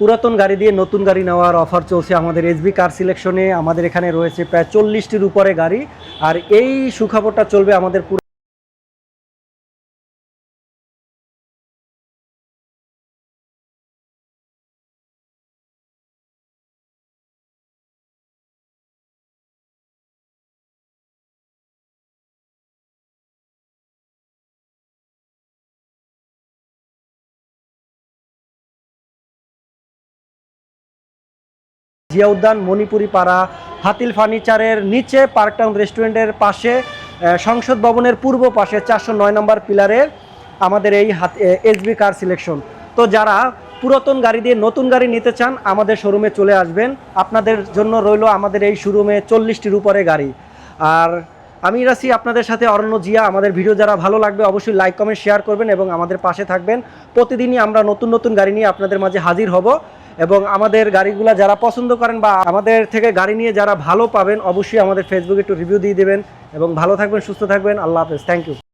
পুরাতন গাড়ি দিয়ে নতুন গাড়ি নেওয়ার অফার চলছে আমাদের এসবি কার সিলেকশনে আমাদের এখানে রয়েছে প্রায় চল্লিশটির উপরে গাড়ি। আর এই সুখবরটা চলবে আমাদের জিয়া উদ্যান মণিপুরি পাড়া হাতিল ফার্নিচারের নিচে পার্ক টাউন রেস্টুরেন্টের পাশে সংসদ ভবনের পূর্ব পাশে, চারশো নয় নম্বর পিলারে আমাদের এই হাত এসবি কার সিলেকশন। তো যারা পুরাতন গাড়ি দিয়ে নতুন গাড়ি নিতে চান, আমাদের শোরুমে চলে আসবেন। আপনাদের জন্য রইল আমাদের এই শোরুমে চল্লিশটির উপরে গাড়ি। আর আমি রাসি আপনাদের সাথে অরণ্য জিয়া। আমাদের ভিডিও যারা ভালো লাগবে, অবশ্যই লাইক, কমেন্ট, শেয়ার করবেন এবং আমাদের পাশে থাকবেন। প্রতিদিনই আমরা নতুন নতুন গাড়ি নিয়ে আপনাদের মাঝে হাজির হব। এবং আমাদের গাড়িগুলো যারা পছন্দ করেন বা আমাদের থেকে গাড়ি নিয়ে যারা ভালো পাবেন, অবশ্যই আমাদের ফেসবুকে একটু রিভিউ দিয়ে দেবেন। এবং ভালো থাকবেন, সুস্থ থাকবেন। আল্লাহ হাফেজ। Thank you